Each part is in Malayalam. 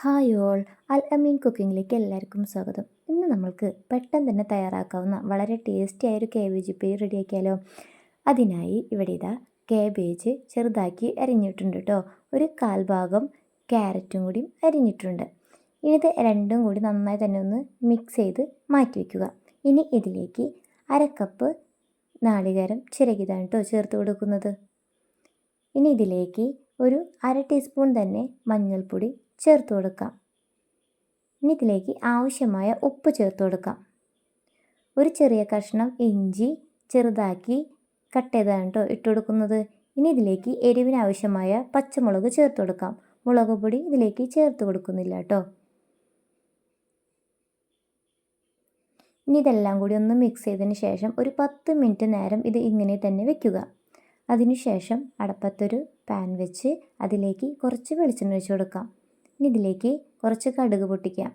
Hi all. അൽ അമീൻ കുക്കിങ്ങിലേക്ക് എല്ലാവർക്കും സ്വാഗതം. ഇന്ന് നമ്മൾക്ക് പെട്ടെന്ന് തന്നെ തയ്യാറാക്കാവുന്ന വളരെ ടേസ്റ്റി ആയൊരു കേബേജ് ഉപ്പേരി റെഡിയാക്കിയാലോ? അതിനായി ഇവിടെ ഇതാ കേബേജ് ചെറുതാക്കി അരിഞ്ഞിട്ടുണ്ട് കേട്ടോ ഒരു കാൽഭാഗം ക്യാരറ്റും കൂടിയും അരിഞ്ഞിട്ടുണ്ട്. ഇനി ഇത് രണ്ടും കൂടി നന്നായി തന്നെ ഒന്ന് മിക്സ് ചെയ്ത് മാറ്റി വയ്ക്കുക ഇനി ഇതിലേക്ക് അരക്കപ്പ് നാളികേരം ചിരകിതാണ് കേട്ടോ ചേർത്ത് കൊടുക്കുന്നത്. ഇനി ഇതിലേക്ക് ഒരു അര ടീസ്പൂൺ തന്നെ മഞ്ഞൾപ്പൊടി ചേർത്ത് കൊടുക്കാം. ഇനി ഇതിലേക്ക് ആവശ്യമായ ഉപ്പ് ചേർത്ത് കൊടുക്കാം. ഒരു ചെറിയ കഷ്ണം ഇഞ്ചി ചെറുതാക്കി കട്ട് ചെയ്താണ് കേട്ടോ ഇട്ട് കൊടുക്കുന്നത്. ഇനി ഇതിലേക്ക് എരിവിനാവശ്യമായ പച്ചമുളക് ചേർത്ത് കൊടുക്കാം. മുളക് പൊടി ഇതിലേക്ക് ചേർത്ത് കൊടുക്കുന്നില്ല കേട്ടോ ഇനി ഇതെല്ലാം കൂടി ഒന്ന് മിക്സ് ചെയ്തതിന് ശേഷം ഒരു പത്ത് മിനിറ്റ് നേരം ഇത് ഇങ്ങനെ തന്നെ വെക്കുക. അതിനുശേഷം അടപ്പത്തൊരു പാൻ വെച്ച് അതിലേക്ക് കുറച്ച് വെളിച്ചെണ്ണ ഒഴിച്ച് കൊടുക്കാം. ഇനി ഇതിലേക്ക് കുറച്ച് കടുക് പൊട്ടിക്കാം.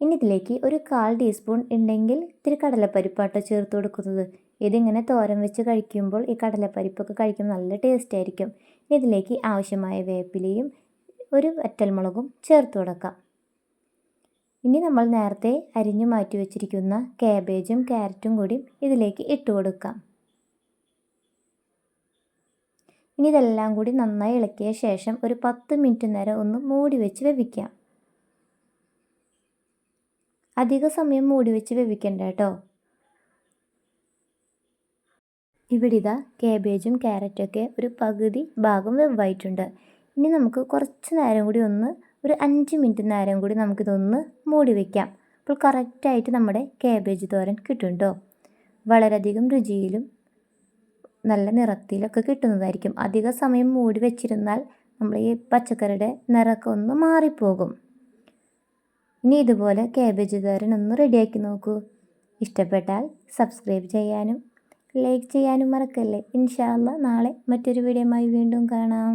ഇനി ഇതിലേക്ക് ഒരു കാൽ ടീസ്പൂൺ ഉണ്ടെങ്കിൽ ഇത്തിരി കടലപ്പരിപ്പാട്ടോ ചേർത്ത് കൊടുക്കുന്നത്. ഇതിങ്ങനെ തോരൻ വെച്ച് കഴിക്കുമ്പോൾ ഈ കടലപ്പരിപ്പൊക്കെ കഴിക്കുമ്പോൾ നല്ല ടേസ്റ്റ് ആയിരിക്കും. ഇനി ഇതിലേക്ക് ആവശ്യമായ വേപ്പിലയും ഒരു വറ്റൽമുളകും ചേർത്ത് കൊടുക്കാം. ഇനി നമ്മൾ നേരത്തെ അരിഞ്ഞു മാറ്റി വെച്ചിരിക്കുന്ന കാബേജും ക്യാരറ്റും കൂടി ഇതിലേക്ക് ഇട്ട് കൊടുക്കാം. ഇനി ഇതെല്ലാം കൂടി നന്നായി ഇളക്കിയ ശേഷം ഒരു പത്ത് മിനിറ്റ് നേരം ഒന്ന് മൂടി വെച്ച് വേവിക്കാം. അധിക സമയം മൂടി വെച്ച് വേവിക്കണ്ട കേട്ടോ. ഇവിടെ ഇതാ കാബേജും ക്യാരറ്റൊക്കെ ഒരു പകുതി ഭാഗം വെവായിട്ടുണ്ട്. ഇനി നമുക്ക് കുറച്ച് നേരം കൂടി ഒന്ന് ഒരു അഞ്ച് മിനിറ്റ് നേരം കൂടി നമുക്കിതൊന്ന് മൂടി വയ്ക്കാം അപ്പോൾ കറക്റ്റായിട്ട് നമ്മുടെ കാബേജ് തോരൻ കിട്ടും കേട്ടോ വളരെയധികം രുചിയിലും നല്ല നിറത്തിലൊക്കെ കിട്ടുന്നതായിരിക്കും. അധിക സമയം മൂടി വെച്ചിരുന്നാൽ നമ്മൾ ഈ പച്ചക്കറിയുടെ നിറമൊക്കെ ഒന്ന് മാറിപ്പോകും. ഇനി ഇതുപോലെ കാബേജ് തോരൻ ഒന്ന് റെഡിയാക്കി നോക്കൂ. ഇഷ്ടപ്പെട്ടാൽ സബ്സ്ക്രൈബ് ചെയ്യാനും ലൈക്ക് ചെയ്യാനും മറക്കല്ലേ. ഇൻഷാല്ല നാളെ മറ്റൊരു വീഡിയോയുമായി വീണ്ടും കാണാം.